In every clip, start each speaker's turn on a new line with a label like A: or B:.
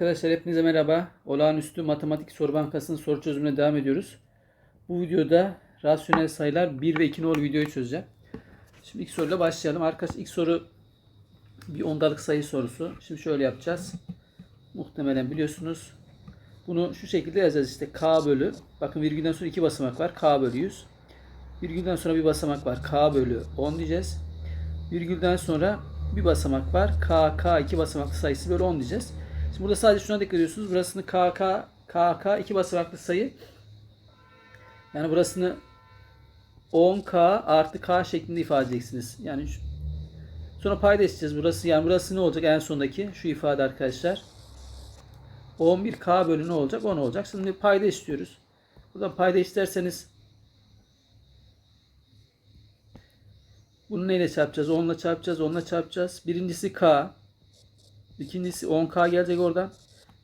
A: Arkadaşlar hepinize merhaba. Olağanüstü Matematik Soru Bankası'nın soru çözümüne devam ediyoruz. Bu videoda rasyonel sayılar 1 ve 2 nolu videoyu çözeceğim. Şimdi ilk soruyla başlayalım. Arkadaşlar ilk soru bir ondalık sayı sorusu. Şimdi şöyle yapacağız. Muhtemelen biliyorsunuz. Bunu şu şekilde yazacağız işte k bölü. Bakın virgülden sonra iki basamak var. k bölü 100. Virgülden sonra bir basamak var. k bölü 10 diyeceğiz. Virgülden sonra bir basamak var. K, K iki basamaklı sayısı böyle 10 diyeceğiz. Şimdi burada sadece şuna dikkat ediyorsunuz. Burasını K, K, K, K iki basamaklı sayı. Yani burasını 10K artı K şeklinde ifade edeceksiniz. Yani şu, sonra isteyeceğiz. Burası yani burası ne olacak en sondaki şu ifade arkadaşlar. 11K bölü ne olacak? 10 olacak. Şimdi payda istiyoruz. Buradan payda isterseniz Bunu neyle çarpacağız? 10'la çarpacağız, 10'la çarpacağız. Birincisi K. İkincisi 10K gelecek oradan.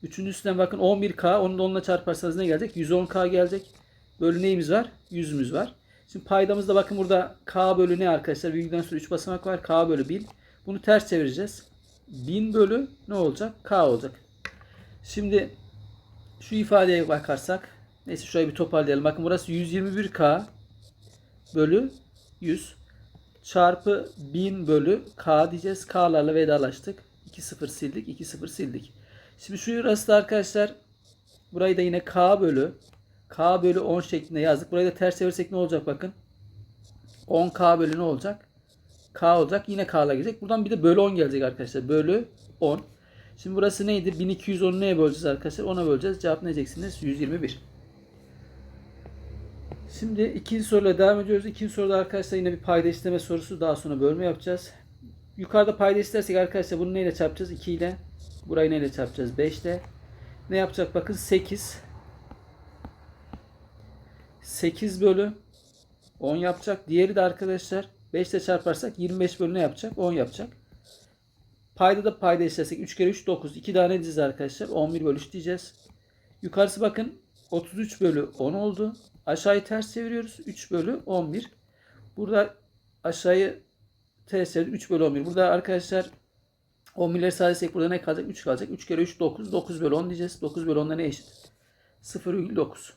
A: Üçüncüsünden bakın 11K. Onu da 10'la çarparsanız ne gelecek? 110K gelecek. Bölü neyimiz var? 100'ümüz var. Şimdi paydamızda bakın burada K bölü ne arkadaşlar? Virgülden sonra 3 basamak var. K bölü 1000. Bunu ters çevireceğiz. 1000 bölü ne olacak? K olacak. Şimdi şu ifadeye bakarsak. Neyse şurayı bir toparlayalım. Bakın burası 121K bölü 100 çarpı 1000 bölü k diyeceğiz. K'larla vedalaştık. 2 0 sildik. 2 0 sildik. Şimdi şu yurası da arkadaşlar burayı da yine k bölü k bölü 10 şeklinde yazdık. Burayı da ters çevirsek ne olacak bakın. 10k bölü ne olacak? k olacak. Yine k'la gelecek. Buradan bir de bölü 10 gelecek arkadaşlar. Bölü 10. Şimdi burası neydi? 1210'u neye böleceğiz arkadaşlar? 10'a böleceğiz. Cevap ne diyeceksiniz? 121. Şimdi ikinci soruyla devam ediyoruz. İkinci soruda arkadaşlar yine bir payda isteme sorusu. Daha sonra bölme yapacağız. Yukarıda payda istersek arkadaşlar bunu neyle çarpacağız? 2 ile. Burayı neyle çarpacağız? 5 ile. Ne yapacak? Bakın 8. 8 bölü 10 yapacak. Diğeri de arkadaşlar 5 ile çarparsak 25 bölü ne yapacak? 10 yapacak. Payda da payda istersek 3 kere 3 9. 2 tane diyeceğiz arkadaşlar. 11 bölü 3 diyeceğiz. Yukarısı bakın 33 bölü 10 oldu. Aşağıyı ters çeviriyoruz. 3 bölü 11. Burada aşağıyı çevirdik. 3 bölü 11. Burada arkadaşlar 11'leri sadece burada ne kalacak? 3 kalacak. 3 kere 3 9. 9 bölü 10 diyeceğiz. 9 bölü 10'da ne eşit? 0,9.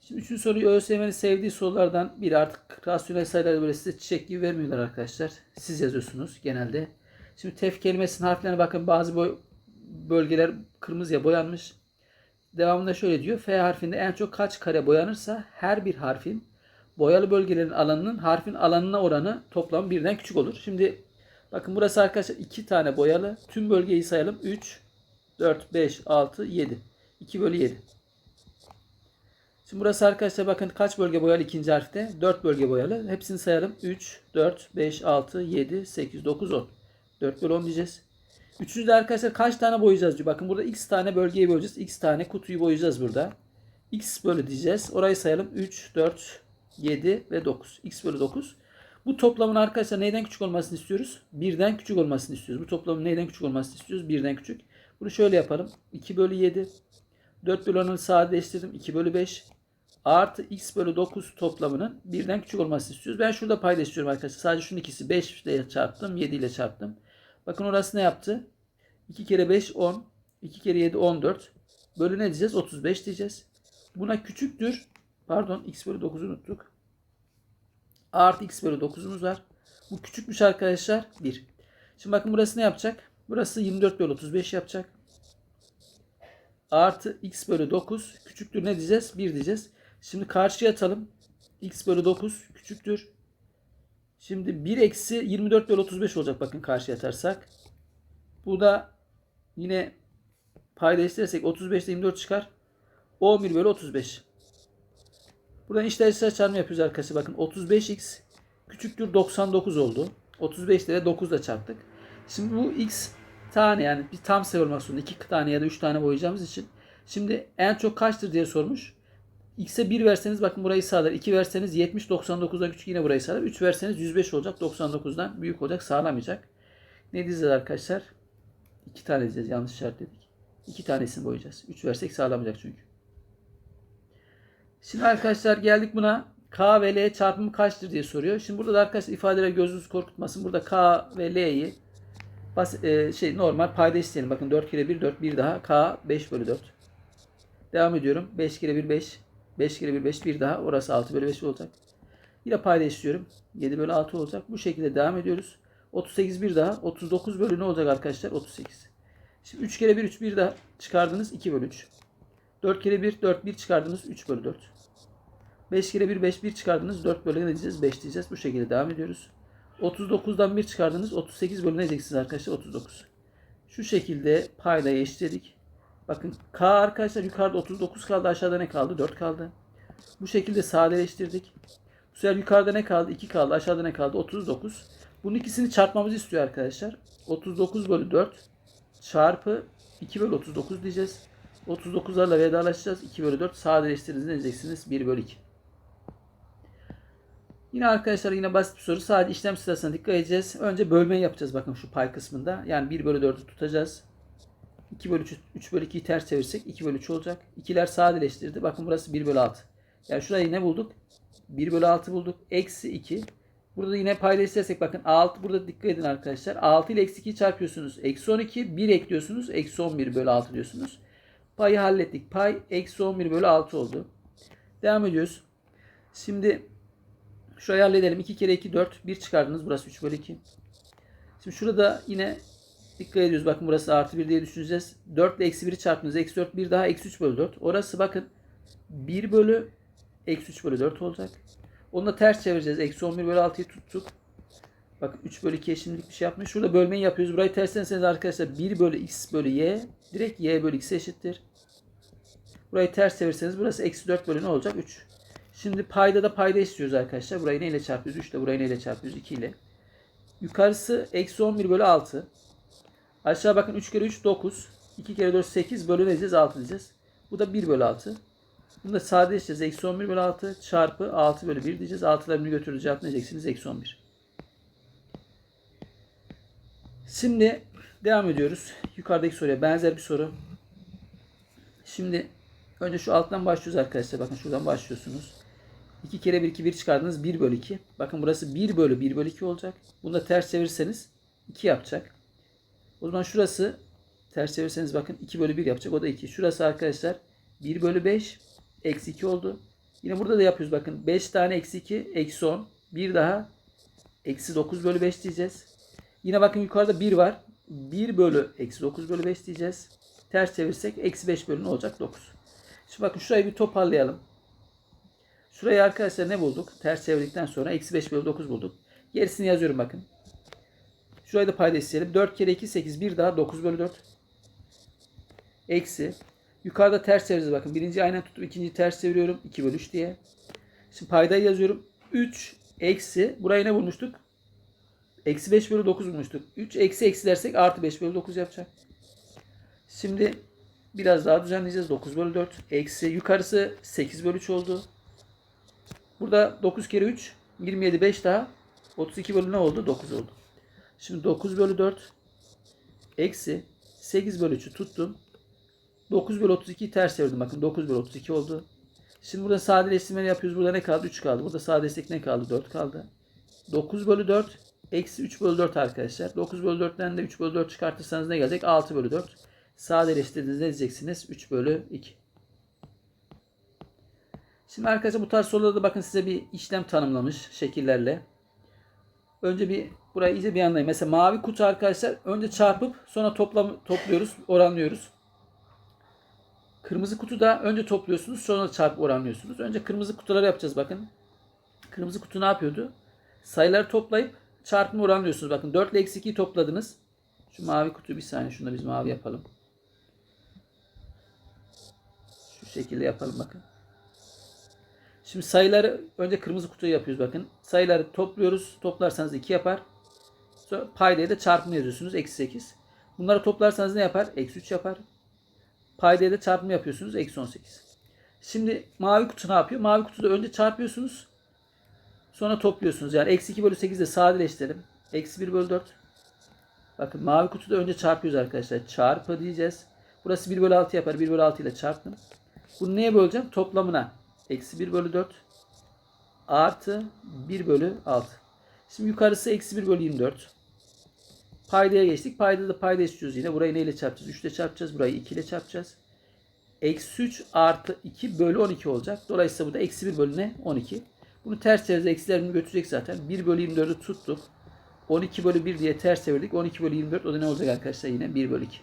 A: Şimdi üçüncü soruyu ÖSYM'nin sevdiği sorulardan biri. Artık rasyonel sayıları böyle size çiçek gibi vermiyorlar arkadaşlar. Siz yazıyorsunuz genelde. Şimdi tef kelimesinin harflerine bakın. Bazı boy bölgeler kırmızıya boyanmış. Devamında şöyle diyor. F harfinde en çok kaç kare boyanırsa her bir harfin boyalı bölgelerin alanının harfin alanına oranı toplam birden küçük olur. Şimdi bakın burası arkadaşlar iki tane boyalı. Tüm bölgeyi sayalım. 3, 4, 5, 6, 7. 2 bölü 7. Şimdi burası arkadaşlar bakın kaç bölge boyalı ikinci harfte? 4 bölge boyalı. Hepsini sayalım. 3, 4, 5, 6, 7, 8, 9, 10. 4 bölü 10 diyeceğiz. Üçüncüde arkadaşlar kaç tane boyayacağız diyor. Bakın burada x tane bölgeyi boyayacağız. x tane kutuyu boyayacağız burada. x bölü diyeceğiz. Orayı sayalım. 3, 4, 7 ve 9. x bölü 9. Bu toplamın arkadaşlar neyden küçük olmasını istiyoruz? Birden küçük olmasını istiyoruz. Bu toplamın neyden küçük olmasını istiyoruz? Birden küçük. Bunu şöyle yapalım. 2 bölü 7. 4 bölü 10'u sadeleştirdim. 2 bölü 5. Artı x bölü 9 toplamının birden küçük olmasını istiyoruz. Ben şurada payda istiyorum arkadaşlar. Sadece şunun ikisi 5 ile çarptım. 7 ile çarptım. Bakın orası ne yaptı? 2 kere 5 10. 2 kere 7 14. Bölü ne diyeceğiz? 35 diyeceğiz. Buna küçüktür. Pardon x bölü 9'u unuttuk. Artı x bölü 9'umuz var. Bu küçükmüş arkadaşlar. 1. Şimdi bakın burası ne yapacak? Burası 24 bölü 35 yapacak. Artı x bölü 9 küçüktür ne diyeceğiz? 1 diyeceğiz. Şimdi karşıya atalım. x bölü 9 küçüktür. Şimdi 1 eksi 24 bölü 35 olacak bakın karşıya atarsak. Bu da yine payda istersek 35'te 24 çıkar. 11 bölü 35. Buradan işler işler çarpımı yapıyoruz arkadaşlar. Bakın 35x küçüktür 99 oldu. 35 ile 9 ile çarptık. Şimdi bu x tane yani bir tam sayı olmak zorunda. 2 tane ya da 3 tane boyayacağımız için. Şimdi en çok kaçtır diye sormuş. X'e 1 verseniz bakın burayı sağlar. 2 verseniz 70 99'dan küçük yine burayı sağlar. 3 verseniz 105 olacak. 99'dan büyük olacak. Sağlamayacak. Ne diyeceğiz arkadaşlar? 2 tane diyeceğiz. Yanlış işaretledik. 2 tanesini boyayacağız. 3 versek sağlamayacak çünkü. Şimdi arkadaşlar geldik buna. K ve L çarpımı kaçtır diye soruyor. Şimdi burada da arkadaşlar ifadeler gözünüzü korkutmasın. Burada K ve L'yi Bas, e, şey normal payda isteyelim. Bakın 4 kere 1 4 bir daha k 5 bölü 4. Devam ediyorum. 5 kere 1 5. 5 kere 1 5 bir daha. Orası 6 bölü 5 olacak. Yine payda istiyorum. 7 bölü 6 olacak. Bu şekilde devam ediyoruz. 38 bir daha. 39 bölü ne olacak arkadaşlar? 38. Şimdi 3 kere 1 3 bir daha çıkardınız 2 bölü 3. 4 kere 1 4 1 çıkardınız 3 bölü 4. 5 kere 1 5 1 çıkardınız 4 bölü ne diyeceğiz? 5 diyeceğiz. Bu şekilde devam ediyoruz. 39'dan 1 çıkardınız 38 bölü ne diyeceksiniz arkadaşlar? 39. Şu şekilde paydayı eşitledik. Bakın K arkadaşlar yukarıda 39 kaldı aşağıda ne kaldı? 4 kaldı. Bu şekilde sadeleştirdik. Bu sefer yukarıda ne kaldı? 2 kaldı. Aşağıda ne kaldı? 39. Bunun ikisini çarpmamızı istiyor arkadaşlar. 39 bölü 4 çarpı 2 bölü 39 diyeceğiz. 39'larla vedalaşacağız. 2 bölü 4 sadeleştirdiğinizde ne diyeceksiniz? 1 bölü 2. Yine arkadaşlar yine basit bir soru. Sadece işlem sırasına dikkat edeceğiz. Önce bölmeyi yapacağız bakın şu pay kısmında. Yani 1 bölü 4'ü tutacağız. 2 bölü 3, 3 bölü 2'yi ters çevirsek 2 bölü 3 olacak. İkiler sadeleştirdi. Bakın burası 1 bölü 6. Yani şurayı ne bulduk? 1 bölü 6 bulduk. Eksi 2. Burada da yine payda istersek bakın 6 burada dikkat edin arkadaşlar. 6 ile eksi 2'yi çarpıyorsunuz. Eksi 12 1 ekliyorsunuz. Eksi 11 bölü 6 diyorsunuz. Payı hallettik. Pay eksi 11 bölü 6 oldu. Devam ediyoruz. Şimdi şurayı halledelim. 2 kere 2 4. 1 çıkardınız. Burası 3 bölü 2. Şimdi şurada yine dikkat ediyoruz. Bakın burası artı 1 diye düşüneceğiz. 4 ile eksi 1'i çarptınız. Eksi 4 1 daha eksi 3 bölü 4. Orası bakın 1 bölü eksi 3 bölü 4 olacak. Onu da ters çevireceğiz. Eksi 11 bölü 6'yı tuttuk. Bakın 3 bölü 2'ye şimdilik bir şey yapmıyor. Şurada bölmeyi yapıyoruz. Burayı terslerseniz arkadaşlar 1 bölü x bölü y direkt y bölü x eşittir. Burayı ters çevirirseniz burası eksi 4 bölü ne olacak? 3. Şimdi payda da payda istiyoruz arkadaşlar. Burayı neyle çarpıyoruz? 3 ile burayı neyle çarpıyoruz? 2 ile. Yukarısı eksi 11 bölü 6. Aşağı bakın 3 kere 3 9. 2 kere 4 8 bölü ne diyeceğiz? 6 diyeceğiz. Bu da 1 bölü 6. Bunu da sadeleştireceğiz. Eksi 11 bölü 6 çarpı 6 bölü 1 diyeceğiz. 6'larını götürürüz. Cevap ne diyeceksiniz? Eksi 11. Şimdi devam ediyoruz. Yukarıdaki soruya benzer bir soru. Şimdi önce şu alttan başlıyoruz arkadaşlar. Bakın şuradan başlıyorsunuz. 2 kere 1 2 1 çıkardınız 1 bölü 2. Bakın burası 1 bölü 1 bölü 2 olacak. Bunu da ters çevirirseniz 2 yapacak. O zaman şurası ters çevirirseniz bakın 2 bölü 1 yapacak. O da 2. Şurası arkadaşlar 1 bölü 5 eksi 2 oldu. Yine burada da yapıyoruz bakın. 5 tane eksi 2 eksi 10. Bir daha eksi 9 bölü 5 diyeceğiz. Yine bakın yukarıda 1 var. 1 bölü eksi 9 bölü 5 diyeceğiz. Ters çevirsek eksi 5 bölü ne olacak? 9. Şimdi bakın şurayı bir toparlayalım. Şurayı arkadaşlar ne bulduk? Ters çevirdikten sonra eksi 5 bölü 9 bulduk. Gerisini yazıyorum bakın. Şurayı da payda isteyelim. 4 kere 2 8 bir daha 9 bölü 4. Eksi. Yukarıda ters çevireceğiz bakın. Birinci aynen tutup ikinciyi ters çeviriyorum. 2 bölü 3 diye. Şimdi paydayı yazıyorum. 3 eksi. Burayı ne bulmuştuk? Eksi 5 bölü 9 bulmuştuk. 3 eksi eksi dersek artı 5 bölü 9 yapacak. Şimdi biraz daha düzenleyeceğiz. 9 bölü 4 eksi. Yukarısı 8 bölü 3 oldu. Burada 9 kere 3 27 5 daha 32 bölü ne oldu? 9 oldu. Şimdi 9 bölü 4 eksi 8 bölü 3'ü tuttum. 9 bölü 32'yi ters çevirdim. Bakın 9 bölü 32 oldu. Şimdi burada sadeleştirmeni yapıyoruz. Burada ne kaldı? 3 kaldı. Burada sadeleştirdik ne kaldı? 4 kaldı. 9 bölü 4 eksi 3 bölü 4 arkadaşlar. 9 bölü 4'ten de 3 bölü 4 çıkartırsanız ne gelecek? 6 bölü 4. Sadeleştirdiğinizde ne diyeceksiniz? 3 bölü 2. Şimdi arkadaşlar bu tarz sorularda da bakın size bir işlem tanımlamış şekillerle. Önce bir burayı iyice bir anlayın. Mesela mavi kutu arkadaşlar önce çarpıp sonra toplam topluyoruz, oranlıyoruz. Kırmızı kutuda önce topluyorsunuz sonra çarpıp oranlıyorsunuz. Önce kırmızı kutuları yapacağız bakın. Kırmızı kutu ne yapıyordu? Sayıları toplayıp çarpımı oranlıyorsunuz. Bakın 4 ile eksi 2'yi topladınız. Şu mavi kutuyu bir saniye şunu da biz mavi yapalım. Şekilde yapalım bakın. Şimdi sayıları önce kırmızı kutuyu yapıyoruz bakın. Sayıları topluyoruz. Toplarsanız 2 yapar. Sonra paydayı da çarpımı yazıyorsunuz. Eksi 8. Bunları toplarsanız ne yapar? Eksi 3 yapar. Paydaya da çarpımı yapıyorsunuz. Eksi 18. Şimdi mavi kutu ne yapıyor? Mavi kutuda önce çarpıyorsunuz. Sonra topluyorsunuz. Yani eksi 2 bölü 8 de sadeleştirelim. Eksi 1 bölü 4. Bakın mavi kutuda önce çarpıyoruz arkadaşlar. Çarpı diyeceğiz. Burası 1 bölü 6 yapar. 1 bölü 6 ile çarptım. Bunu neye böleceğim? Toplamına. Eksi 1 bölü 4 artı 1 bölü 6. Şimdi yukarısı eksi 1 bölü 24. Paydaya geçtik. Payda da payda istiyoruz yine. Burayı neyle çarpacağız? 3 ile çarpacağız. Burayı 2 ile çarpacağız. Eksi 3 artı 2 bölü 12 olacak. Dolayısıyla bu da eksi 1 bölü ne? 12. Bunu ters çeviririz. Eksilerini götürecek zaten. 1 bölü 24'ü tuttuk. 12 bölü 1 diye ters çevirdik. 12 bölü 24 o da ne olacak arkadaşlar? Yine 1 bölü 2.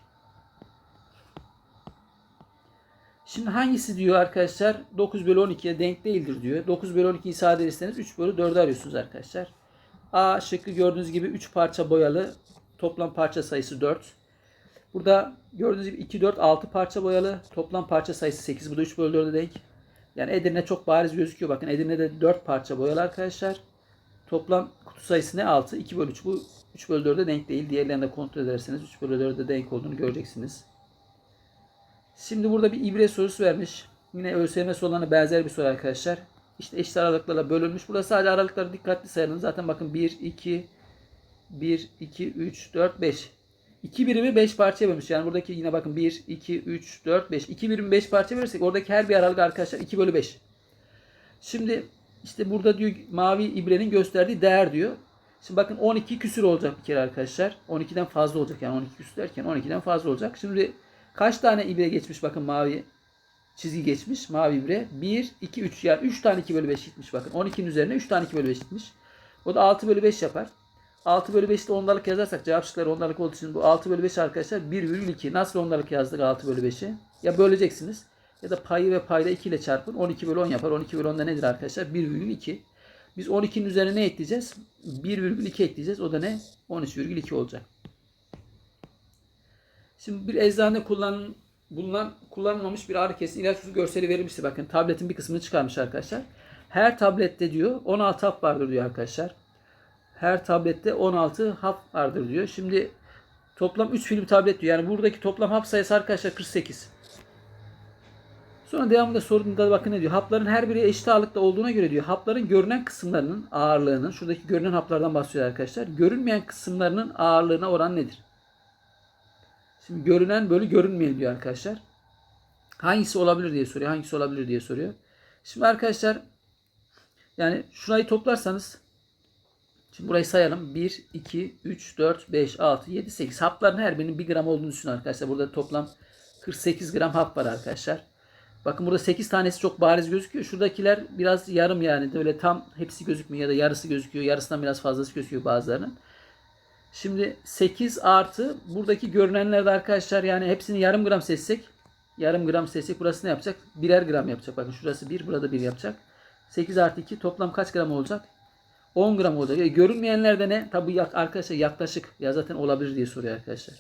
A: Şimdi hangisi diyor arkadaşlar? 9 bölü 12'ye denk değildir diyor. 9 bölü 12'yi sadeleştirseniz 3 bölü 4'ü arıyorsunuz arkadaşlar. A şıkkı gördüğünüz gibi 3 parça boyalı. Toplam parça sayısı 4. Burada gördüğünüz gibi 2, 4, 6 parça boyalı. Toplam parça sayısı 8. Bu da 3 bölü 4'e denk. Yani Edirne çok bariz gözüküyor. Bakın Edirne'de 4 parça boyalı arkadaşlar. Toplam kutu sayısı ne? 6. 2 bölü 3. Bu 3 bölü 4'e denk değil. Diğerlerini de kontrol ederseniz 3 bölü 4'e denk olduğunu göreceksiniz. Şimdi burada bir ibre sorusu vermiş. Yine ÖSYM sorularına benzer bir soru arkadaşlar. İşte eşit aralıklarla bölünmüş. Burada sadece aralıkları dikkatli sayalım. Zaten bakın 1, 2, 1, 2, 3, 4, 5. 2 birimi 5 parçaya bölmüş. Yani buradaki yine bakın 1, 2, 3, 4, 5. 2 birimi 5 parçaya bölürsek oradaki her bir aralık arkadaşlar 2 bölü 5. Şimdi işte burada diyor mavi ibrenin gösterdiği değer diyor. Şimdi bakın 12 küsür olacak bir kere arkadaşlar. 12'den fazla olacak yani 12 küsür derken 12'den fazla olacak. Şimdi kaç tane ibre geçmiş bakın mavi çizgi geçmiş mavi ibre. 1, 2, 3 yani 3 tane 2 bölü 5 gitmiş bakın. 12'nin üzerine 3 tane 2 bölü 5 gitmiş. O da 6 bölü 5 yapar. 6 bölü 5'te ondalık yazarsak cevap şıkları ondalık olduğu için bu 6 bölü 5 arkadaşlar 1,2. Nasıl ondalık yazdık 6 bölü 5'i? Ya böleceksiniz ya da payı ve payda 2 ile çarpın. 12 bölü 10 yapar. 12 bölü 10 da nedir arkadaşlar? 1,2. Biz 12'nin üzerine ne ekleyeceğiz? 1,2 ekleyeceğiz. O da ne? 13,2 olacak. Şimdi bir eczane kullanın, bulunan kullanılmamış bir ağrı kesici ilaç görseli verilmişti. Bakın tabletin bir kısmını çıkarmış arkadaşlar. Her tablette diyor 16 hap vardır diyor arkadaşlar. Her tablette 16 hap vardır diyor. Şimdi toplam 3 film tablet diyor. Yani buradaki toplam hap sayısı arkadaşlar 48. Sonra devamında sorduğunda bakın ne diyor. Hapların her biri eşit ağırlıkta olduğuna göre diyor. Hapların görünen kısımlarının ağırlığının, şuradaki görünen haplardan bahsediyor arkadaşlar. Görünmeyen kısımlarının ağırlığına oran nedir? Şimdi görünen bölü görünmeyen diyor arkadaşlar. Hangisi olabilir diye soruyor. Hangisi olabilir diye soruyor. Şimdi arkadaşlar yani şurayı toplarsanız Şimdi burayı sayalım. 1, 2, 3, 4, 5, 6, 7, 8. Hapların her birinin 1 gram olduğunu düşünün arkadaşlar. Burada toplam 48 gram hap var arkadaşlar. Bakın burada 8 tanesi çok bariz gözüküyor. Şuradakiler biraz yarım yani. Öyle tam hepsi gözükmüyor ya da yarısı gözüküyor. Yarısından biraz fazlası gözüküyor bazılarının. Şimdi 8 artı buradaki görünenlerde arkadaşlar yani hepsini yarım gram seçsek yarım gram seçsek burası ne yapacak? Birer gram yapacak. Bakın şurası 1 burada 1 yapacak. 8 artı 2 toplam kaç gram olacak? 10 gram olacak. E, görünmeyenler de ne? Tabi arkadaşlar yaklaşık ya zaten olabilir diye soruyor arkadaşlar.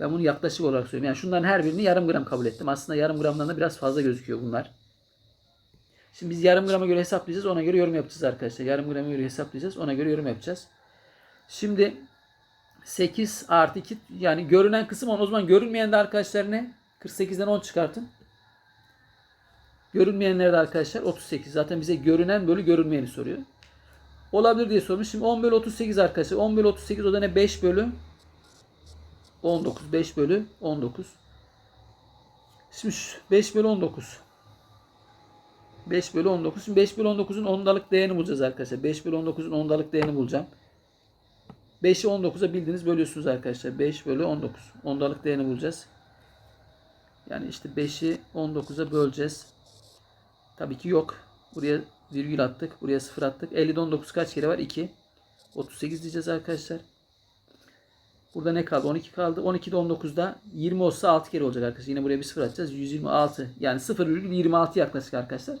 A: Ben bunu yaklaşık olarak söylüyorum. Yani şunların her birini yarım gram kabul ettim. Aslında yarım gramdan da biraz fazla gözüküyor bunlar. Şimdi biz yarım grama göre hesaplayacağız. Ona göre yorum yapacağız arkadaşlar. Yarım grama göre hesaplayacağız. Ona göre yorum yapacağız. Şimdi 8 artı 2 yani görünen kısım 10. O zaman görünmeyen de arkadaşlar ne? 48'den 10 çıkartın. Görünmeyenler de arkadaşlar 38. Zaten bize görünen bölü görünmeyeni soruyor. Olabilir diye sormuş. Şimdi 10 bölü 38 arkadaşlar. 10 bölü 38 o da ne? 5 bölü 19. 5 bölü 19. Şimdi 5 bölü 19. 5 bölü 19. Şimdi 5 bölü 19'un ondalık değerini bulacağız arkadaşlar. 5 bölü 19'un ondalık değerini bulacağım. 5'i 19'a bildiğiniz bölüyorsunuz arkadaşlar. 5 bölü 19. Ondalık değerini bulacağız. Yani işte 5'i 19'a böleceğiz. Tabii ki yok. Buraya virgül attık. Buraya 0 attık. 50'de 19 kaç kere var? 2. 38 diyeceğiz arkadaşlar. Burada ne kaldı? 12 kaldı. 12'de 19'da 20 olsa 6 kere olacak arkadaşlar. Yine buraya bir 0 atacağız. 126. Yani 0,26 yaklaşık arkadaşlar.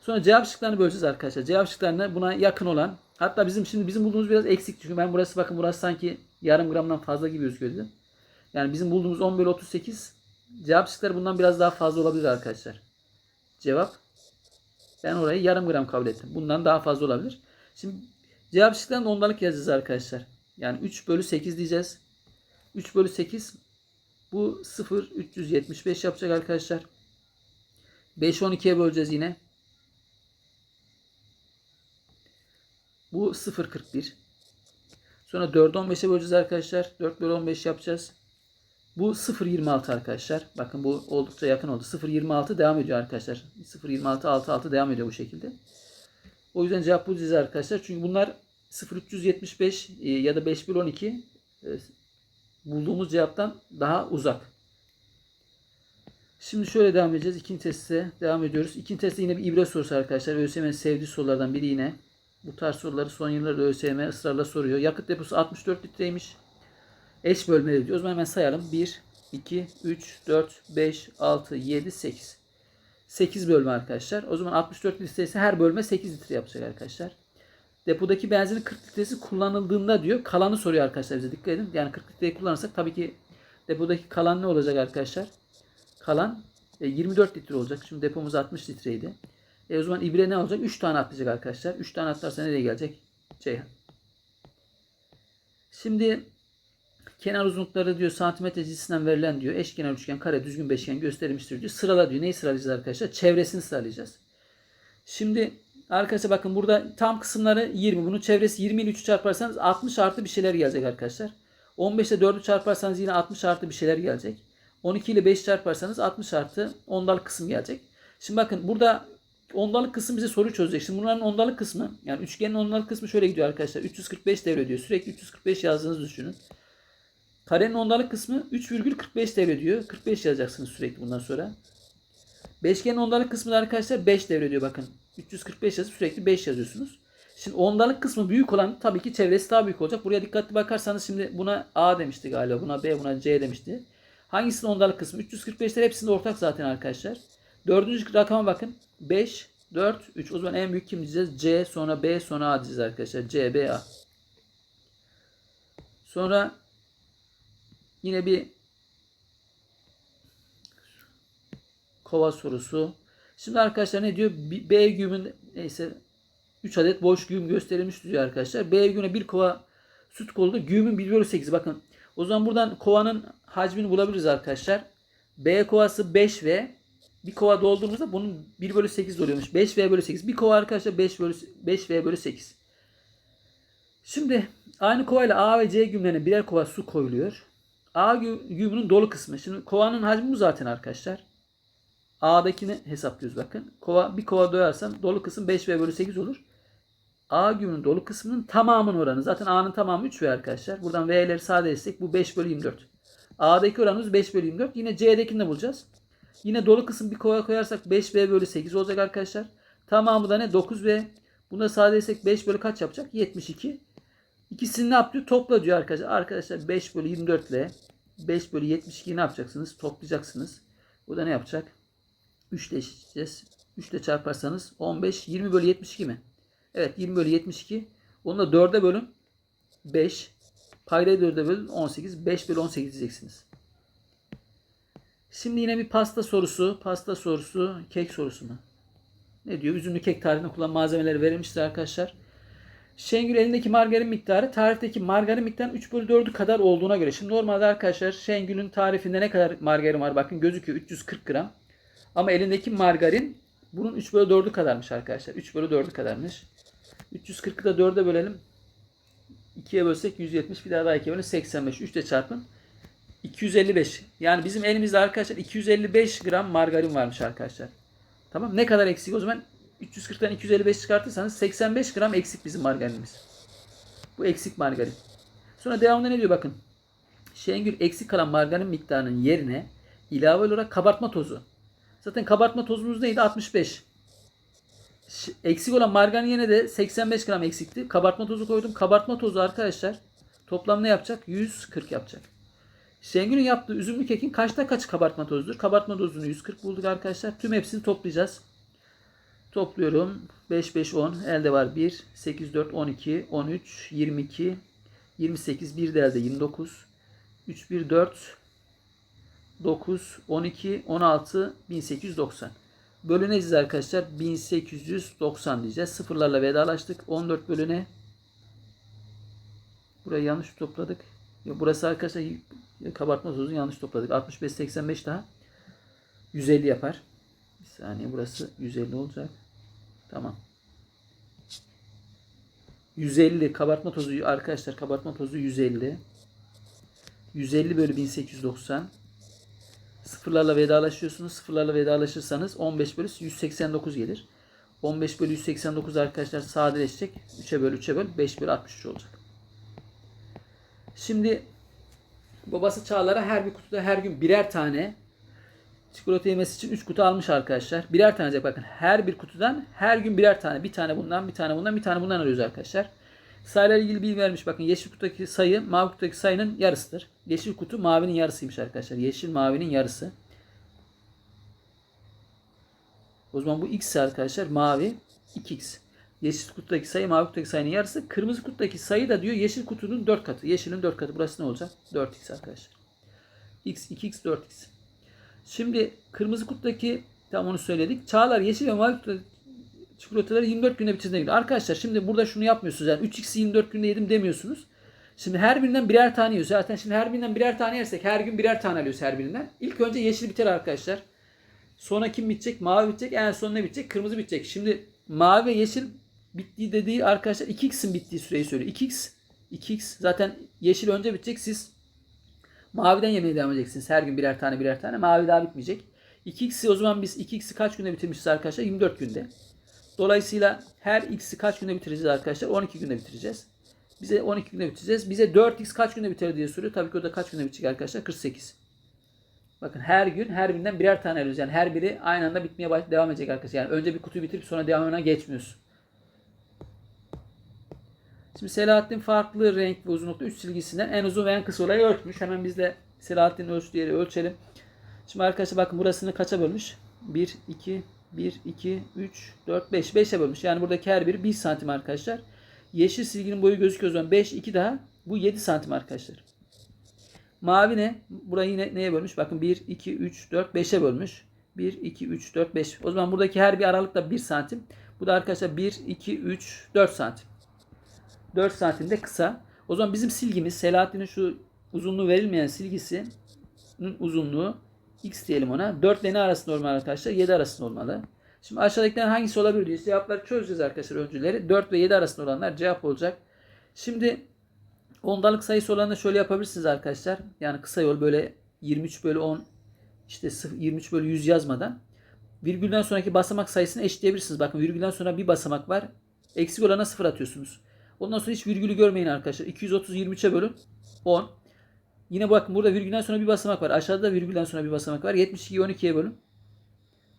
A: Sonra cevap şıklarını böleceğiz arkadaşlar. Cevap şıklarına buna yakın olan hatta bizim şimdi bizim bulduğumuz biraz eksik. Çünkü ben burası bakın burası sanki yarım gramdan fazla gibi gözüküyor dedim. Yani bizim bulduğumuz 10 bölü 38 cevap şıkları bundan biraz daha fazla olabilir arkadaşlar. Cevap ben orayı yarım gram kabul ettim. Bundan daha fazla olabilir. Şimdi cevap şıklarını ondalık yazacağız arkadaşlar. Yani 3 bölü 8 diyeceğiz. 3 bölü 8 bu 0 375 yapacak arkadaşlar. 5 12'ye böleceğiz yine. Bu 0 41. Sonra 4 15'e böleceğiz arkadaşlar. 4 bölü 15 yapacağız. Bu 0.26 arkadaşlar. Bakın bu oldukça yakın oldu. 0.26 devam ediyor arkadaşlar. 0.26 6 6 devam ediyor bu şekilde. O yüzden cevap bu dizi arkadaşlar. Çünkü bunlar 0.375 e, ya da 5 bölü 12 e, bulduğumuz cevaptan daha uzak. Şimdi şöyle devam edeceğiz. İkinci teste devam ediyoruz. İkinci testte yine bir ibre sorusu arkadaşlar. ÖSYM'nin sevdiği sorulardan biri yine. Bu tarz soruları son yıllarda ÖSYM ısrarla soruyor. Yakıt deposu 64 litreymiş. Eş bölmeli diyor. O zaman hemen sayalım. 1, 2, 3, 4, 5, 6, 7, 8. 8 bölme arkadaşlar. O zaman 64 litre ise her bölme 8 litre yapacak arkadaşlar. Depodaki benzinin 40 litresi kullanıldığında diyor. Kalanı soruyor arkadaşlar bize dikkat edin. Yani 40 litreyi kullanırsak tabii ki depodaki kalan ne olacak arkadaşlar? Kalan e, 24 litre olacak. Şimdi depomuz 60 litreydi. E o zaman ibre ne olacak? 3 tane atlayacak arkadaşlar. 3 tane atlarsa nereye gelecek? Ceyhan. Şimdi kenar uzunlukları diyor santimetre cinsinden verilen diyor eşkenar üçgen, kare, düzgün beşgen gösterilmiştir diyor. Sırala diyor. Neyi sıralayacağız arkadaşlar? Çevresini sıralayacağız. Şimdi arkadaşlar bakın burada tam kısımları 20. Bunun çevresi 20 ile 3'ü çarparsanız 60 artı bir şeyler gelecek arkadaşlar. 15 ile 4'ü çarparsanız yine 60 artı bir şeyler gelecek. 12 ile 5 çarparsanız 60 artı ondalık kısım gelecek. Şimdi bakın burada ondalık kısım bize soru çözecek. Şimdi bunların ondalık kısmı yani üçgenin ondalık kısmı şöyle gidiyor arkadaşlar. 345 devre diyor. Sürekli 345 yazdığınızı düşünün. Karenin ondalık kısmı 3,45 devre diyor. 45 yazacaksınız sürekli bundan sonra. Beşgenin ondalık kısmı da arkadaşlar 5 devre diyor bakın. 345 yazıp sürekli 5 yazıyorsunuz. Şimdi ondalık kısmı büyük olan tabii ki çevresi daha büyük olacak. Buraya dikkatli bakarsanız şimdi buna A demişti galiba. Buna B, buna C demişti. Hangisinin ondalık kısmı? 345'ler hepsinde ortak zaten arkadaşlar. Dördüncü rakama bakın. 5, 4, 3. O zaman en büyük kim diyeceğiz? C, sonra B, sonra A diyeceğiz arkadaşlar. C, B, A. Sonra yine bir kova sorusu. Şimdi arkadaşlar ne diyor? B güğümün neyse 3 adet boş güğüm gösterilmiş diyor arkadaşlar. B güğüne bir kova süt kolda güğümün 1 bölü 8. Bakın o zaman buradan kovanın hacmini bulabiliriz arkadaşlar. B kovası 5 ve bir kova doldurduğumuzda bunun 1 bölü 8 oluyormuş. 5 V bölü 8. Bir kova arkadaşlar 5 bölü 5 V bölü 8. Şimdi aynı kovayla A ve C güğümlerine birer kova su koyuluyor. A güğümünün dolu kısmı. Şimdi kovanın hacmi bu zaten arkadaşlar. A'dakini hesaplıyoruz bakın. Kova, bir kova doyarsam dolu kısım 5V bölü 8 olur. A güğümünün dolu kısmının tamamının oranı. Zaten A'nın tamamı 3V arkadaşlar. Buradan V'leri sadeleştirsek bu 5 bölü 24. A'daki oranımız 5 bölü 24. Yine C'dekini de bulacağız. Yine dolu kısım bir kova koyarsak 5V bölü 8 olacak arkadaşlar. Tamamı da ne? 9V. Bunu da sadeleştirsek 5 bölü kaç yapacak? 72. İkisini ne yapıyor? Topla diyor arkadaşlar. Arkadaşlar 5 bölü 24 ile 5 bölü 72'yi ne yapacaksınız? Toplayacaksınız. Bu da ne yapacak? 3 ile eşitleyeceğiz. 3 ile çarparsanız 15. 20 bölü 72 mi? Evet 20 bölü 72. Onu da 4'e bölün. 5. Paydayı 4'e bölün 18. 5 bölü 18 diyeceksiniz. Şimdi yine bir pasta sorusu. Pasta sorusu. Kek sorusu mu? Ne diyor? Üzümlü kek tarifinde kullanılan malzemeleri verilmiştir arkadaşlar. Şengül elindeki margarin miktarı tarifteki margarin miktarının 3 bölü 4'ü kadar olduğuna göre. Şimdi normalde arkadaşlar Şengül'ün tarifinde ne kadar margarin var? Bakın gözüküyor 340 gram. Ama elindeki margarin bunun 3 bölü 4'ü kadarmış arkadaşlar. 3 bölü 4'ü kadarmış. 340'ı da 4'e bölelim. 2'ye bölsek 170. Bir daha daha 2'ye bölün 85. 3 ile çarpın. 255. Yani bizim elimizde arkadaşlar 255 gram margarin varmış arkadaşlar. Tamam. Ne kadar eksik o zaman? 340'tan 255 çıkartırsanız 85 gram eksik bizim margarinimiz. Bu eksik margarin. Sonra devamında ne diyor bakın. Şengül eksik kalan margarin miktarının yerine ilave olarak kabartma tozu. Zaten kabartma tozumuz neydi? 65. Eksik olan margarin yerine de 85 gram eksikti. Kabartma tozu koydum. Kabartma tozu arkadaşlar toplam ne yapacak? 140 yapacak. Şengül'ün yaptığı üzümlü kekin kaçta kaç kabartma tozudur? Kabartma tozunu 140 bulduk arkadaşlar. Tüm hepsini toplayacağız. Topluyorum. 5, 5, 10. Elde var 1, 8, 4, 12, 13, 22, 28. Bir de elde 29. 3, 1, 4, 9, 12, 16, 1890. Bölüneceğiz arkadaşlar. 1890 diyeceğiz. Sıfırlarla vedalaştık. 14 bölüne. Burayı yanlış topladık. Burası arkadaşlar kabartma tozunu yanlış topladık. 65, 85 daha. 150 yapar. Bir saniye burası 150 olacak. Tamam. 150 kabartma tozu arkadaşlar kabartma tozu 150. 150 bölü 1890. Sıfırlarla vedalaşıyorsunuz. Sıfırlarla vedalaşırsanız 15 bölü 189 gelir. 15 bölü 189 arkadaşlar sadeleşecek. 3'e böl 3'e böl 5 bölü 63 olacak. Şimdi Babası Çağlar'a her bir kutuda her gün birer tane çikolata yemesi için 3 kutu almış arkadaşlar. Birer tane alacak bakın. Her bir kutudan her gün birer tane. Bir tane bundan, bir tane bundan, bir tane bundan alıyoruz arkadaşlar. Sayılarla ilgili bilgi vermiş. Bakın yeşil kutudaki sayı mavi kutudaki sayının yarısıdır. Yeşil kutu mavinin yarısıymış arkadaşlar. Yeşil mavinin yarısı. O zaman bu x arkadaşlar mavi 2x. Yeşil kutudaki sayı mavi kutudaki sayının yarısı. Kırmızı kutudaki sayı da diyor yeşil kutunun 4 katı. Yeşilin 4 katı. Burası ne olacak? 4x arkadaşlar. x 2x 4x. Şimdi kırmızı kutudaki tam onu söyledik. Çağlar yeşil ve mavi kutudaki çikolataları 24 günde bitirdiğine göre. Arkadaşlar şimdi burada şunu yapmıyorsunuz. Yani 3x'i 24 günde yedim demiyorsunuz. Şimdi her birinden birer tane yiyoruz. Zaten şimdi her birinden birer tane yersek her gün birer tane alıyoruz her birinden. İlk önce yeşil biter arkadaşlar. Sonra kim bitecek? Mavi bitecek. En son ne bitecek? Kırmızı bitecek. Şimdi mavi ve yeşil bittiği dediği arkadaşlar 2x'in bittiği süreyi söylüyor. 2x 2x zaten yeşil önce bitecek. Siz maviden yemeye devam edeceksiniz. Her gün birer tane birer tane. Mavi daha bitmeyecek. 2x'i o zaman biz 2x'i kaç günde bitirmişiz arkadaşlar? 24 günde. Dolayısıyla her x'i kaç günde bitireceğiz arkadaşlar? 12 günde bitireceğiz. Bize 12 günde bitireceğiz. Bize 4x kaç günde biter diye soruyor. Tabii ki o da kaç günde bitecek arkadaşlar? 48. Bakın her gün her birinden birer tane alıyoruz. Yani her biri aynı anda bitmeye devam edecek arkadaşlar. Yani önce bir kutuyu bitirip sonra devamına geçmiyorsun. Şimdi Selahattin farklı renk ve uzunlukta 3 çizgisinden en uzun ve en kısa olayı ölçmüş. Hemen biz de Selahattin'in ölçtüğü yeri ölçelim. Şimdi arkadaşlar bakın burasını kaça bölmüş? 1, 2, 1, 2, 3, 4, 5. 5'e bölmüş. Yani buradaki her biri 1 santim arkadaşlar. Yeşil silginin boyu gözüküyor o zaman. 5, 2 daha. Bu 7 santim arkadaşlar. Mavi ne? Burayı yine neye bölmüş? Bakın 1, 2, 3, 4, 5'e bölmüş. 1, 2, 3, 4, 5. O zaman buradaki her bir aralık da 1 santim. Bu da arkadaşlar 1, 2, 3, 4 santim. 4 santim kısa. O zaman bizim silgimiz Selahattin'in şu uzunluğu verilmeyen silgisinin uzunluğu x diyelim ona. 4 ile ne arasında olmalı arkadaşlar? 7 arasında olmalı. Şimdi aşağıdakilerden hangisi olabilir diye cevapları çözeceğiz arkadaşlar öncüleri. 4 ve 7 arasında olanlar cevap olacak. Şimdi ondalık sayısı olanı şöyle yapabilirsiniz arkadaşlar. Yani kısa yol böyle 23 bölü 10 işte 0 23 bölü 100 yazmadan virgülden sonraki basamak sayısını eşitleyebilirsiniz. Bakın virgülden sonra bir basamak var. Eksik olana 0 atıyorsunuz. Ondan sonra hiç virgülü görmeyin arkadaşlar. 230 23'e bölün 10. Yine bakın burada virgülden sonra bir basamak var. Aşağıda da virgülden sonra bir basamak var. 72'yi 12'ye bölün.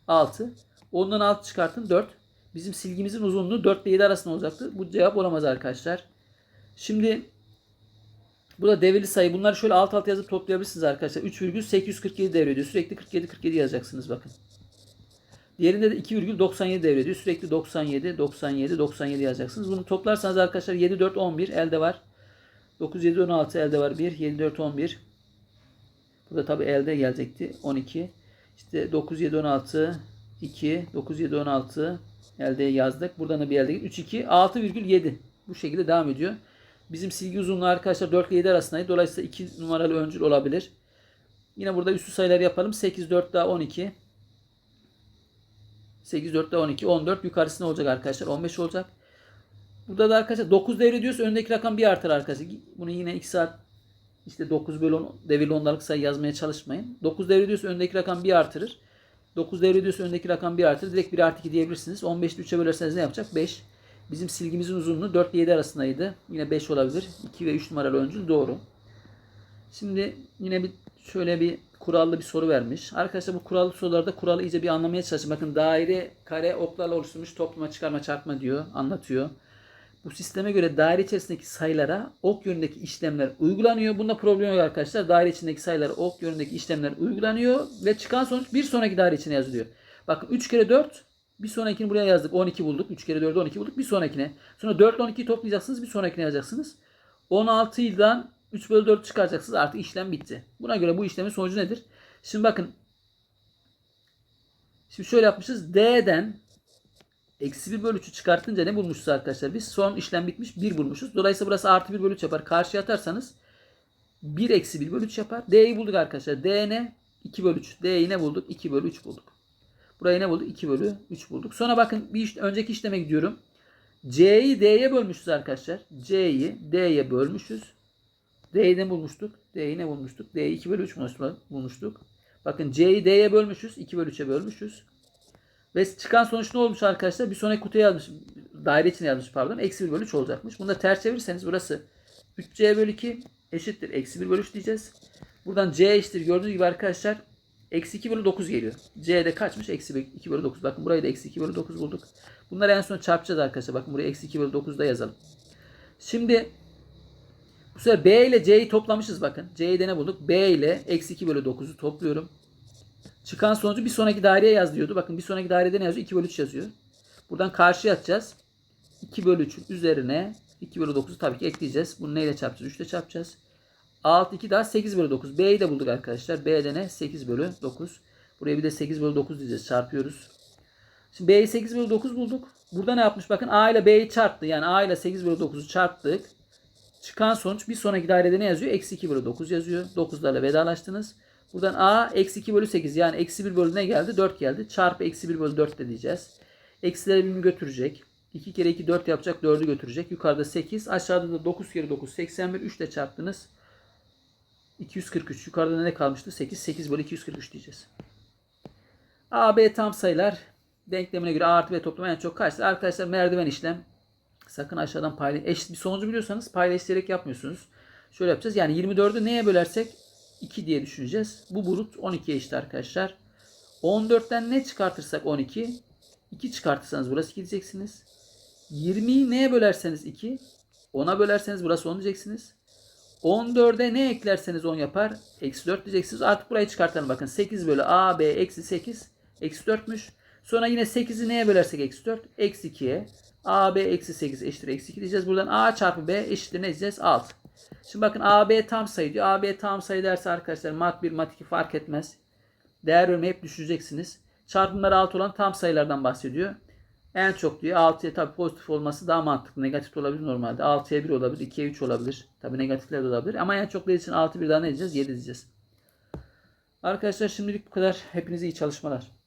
A: 6. Ondan 6 çıkartın 4. Bizim silgimizin uzunluğu 4 ile 7 arasında olacaktı. Bu cevap olamaz arkadaşlar. Şimdi burada devirli sayı. Bunları şöyle alt alt yazıp toplayabilirsiniz arkadaşlar. 3,847 devrediyor. Sürekli 47 47 yazacaksınız bakın. Diğerinde de 2,97 devrediyor. Sürekli 97 97 97 yazacaksınız. Bunu toplarsanız arkadaşlar 7 4 11 elde var. 9 7 16 elde var 1. 7 4 11. Burada tabi elde gelecekti. 12. İşte 9 7 16 2 9 7 16 elde yazdık. Buradan da bir elde 3 2 6,7. Bu şekilde devam ediyor. Bizim silgi uzunluğu arkadaşlar 4 ile 7 arasındaydı. Dolayısıyla 2 numaralı öncül olabilir. Yine burada üstü sayıları yapalım. 8 4 daha 12. 8 4 daha 12. 14 yukarısı ne olacak arkadaşlar? 15 olacak. Burada da arkadaşlar 9 devrediyorsa öndeki rakam bir artar arkadaşlar. Bunu yine 2 saat işte 9 bölü 10 devirli ondalık sayı yazmaya çalışmayın. 9 devrediyorsa öndeki rakam bir artırır. 9 devrediyorsa öndeki rakam bir artırır. Direkt 1 artı 2 diyebilirsiniz. 15'i 3'e bölerseniz ne yapacak? 5. Bizim silgimizin uzunluğu 4 ile 7 arasındaydı. Yine 5 olabilir. 2 ve 3 numaralı öncül doğru. Şimdi yine bir şöyle bir kurallı bir soru vermiş. Arkadaşlar bu kurallı sorularda kuralı iyice bir anlamaya çalışın. Bakın daire, kare, oklarla oluşturmuş toplama, çıkarma, çarpma diyor, anlatıyor. Bu sisteme göre daire içerisindeki sayılara ok yönündeki işlemler uygulanıyor. Bunda problem yok arkadaşlar. Daire içindeki sayılara ok yönündeki işlemler uygulanıyor ve çıkan sonuç bir sonraki daire içine yazılıyor. Bakın 3 kere 4 bir sonrakini buraya yazdık. 12 bulduk. 3 kere 4 12 bulduk. Bir sonrakine. Sonra 4 ile 12'yi toplayacaksınız. Bir sonrakine yazacaksınız. 16 ilden 3 bölü 4 çıkaracaksınız. Artık işlem bitti. Buna göre bu işlemin sonucu nedir? Şimdi bakın. Şimdi şöyle yapmışız. D'den eksi 1 bölü 3'ü çıkartınca ne bulmuşuz arkadaşlar? Biz son işlem bitmiş 1 bulmuşuz. Dolayısıyla burası artı 1 bölü 3 yapar. Karşıya atarsanız 1 eksi 1 bölü 3 yapar. D'yi bulduk arkadaşlar. D ne? 2 bölü 3. D'yi ne bulduk? 2 bölü 3 bulduk. Burayı ne bulduk? 2 bölü 3 bulduk. Sonra bakın bir iş, önceki işleme gidiyorum. C'yi D'ye bölmüşüz arkadaşlar. C'yi D'ye bölmüşüz. D'yi ne bulmuştuk? D'yi ne bulmuştuk? D'yi 2 bölü 3 bulmuştuk. Bakın C'yi D'ye bölmüşüz. 2 bölü 3'e bölmüşüz. Ve çıkan sonuç ne olmuş arkadaşlar? Bir sonraki kutuya yazmış. Daire içine yazmış pardon. Eksi 1 bölü 3 olacakmış. Bunu da ters çevirirseniz burası 3C bölü 2. eşittir. Eksi 1 bölü 3 diyeceğiz. Buradan c eşittir. Gördüğünüz gibi arkadaşlar eksi 2 bölü 9 geliyor. c'de kaçmış? Eksi 2 bölü 9. Bakın burayı da eksi 2 bölü 9 bulduk. Bunları en son çarpacağız arkadaşlar. Bakın buraya eksi 2 bölü 9 da yazalım. Şimdi bu sefer b ile c'yi toplamışız bakın. c'yi de ne bulduk? b ile eksi 2 bölü 9'u topluyorum. Çıkan sonucu bir sonraki daireye yaz diyordu. Bakın bir sonraki dairede ne yazıyor? 2 bölü 3 yazıyor. Buradan karşıya atacağız. 2 bölü 3'ün üzerine 2 bölü 9'u tabii ki ekleyeceğiz. Bunu neyle çarpacağız? 3 ile çarpacağız. 6 2 daha 8 bölü 9. B'yi de bulduk arkadaşlar. B'de ne? 8 bölü 9. Buraya bir de 8 bölü 9 diyeceğiz. Çarpıyoruz. Şimdi B'yi 8 bölü 9 bulduk. Burada ne yapmış? Bakın A ile B'yi çarptı. Yani A ile 8 bölü 9'u çarptık. Çıkan sonuç bir sonraki dairede ne yazıyor? Eksi 2 bölü 9 yazıyor. 9'larla vedalaştınız. Buradan A eksi 2 bölü 8 yani eksi 1 bölü ne geldi? 4 geldi. Çarpı eksi 1 bölü 4 de diyeceğiz. Eksileri birbirini götürecek. 2 kere 2 4 yapacak. 4'ü götürecek. Yukarıda 8. Aşağıda da 9 kere 9 81. 3 ile çarptınız. 243. Yukarıda ne kalmıştı? 8. 8 bölü 243 diyeceğiz. A, B tam sayılar. Denklemine göre A artı B toplamı en çok kaçtır? Arkadaşlar merdiven işlem. Sakın aşağıdan paylaş. Eşit bir sonucu biliyorsanız paylaşarak yapmıyorsunuz. Şöyle yapacağız. Yani 24'ü neye bölersek 2 diye düşüneceğiz. Bu bulut 12'ye eşit arkadaşlar. 14'ten ne çıkartırsak 12. 2 çıkartırsanız burası 2 diyeceksiniz. 20'yi neye bölerseniz 2. 10'a bölerseniz burası 10 diyeceksiniz. 14'e ne eklerseniz 10 yapar. Eksi 4 diyeceksiniz. Artık burayı çıkartalım. Bakın 8 bölü A, B eksi 8. Eksi 4'müş. Sonra yine 8'i neye bölersek eksi 4. Eksi 2'ye. A, B eksi 8 eşittir eksi 2 diyeceğiz. Buradan A çarpı B eşittir ne diyeceğiz? 6. Şimdi bakın A, B tam sayı diyor. A, B tam sayı derse arkadaşlar mat 1, mat 2 fark etmez. Değer bölümü hep düşüreceksiniz. Çarpımları 6 olan tam sayılardan bahsediyor. En çok diyor 6'ya tabii pozitif olması daha mantıklı. Negatif olabilir normalde. 6'ya 1 olabilir. 2'ye 3 olabilir. Tabii negatifler de olabilir. Ama en çok için 6 bir daha ne diyeceğiz? 7 diyeceğiz. Arkadaşlar şimdilik bu kadar. Hepinize iyi çalışmalar.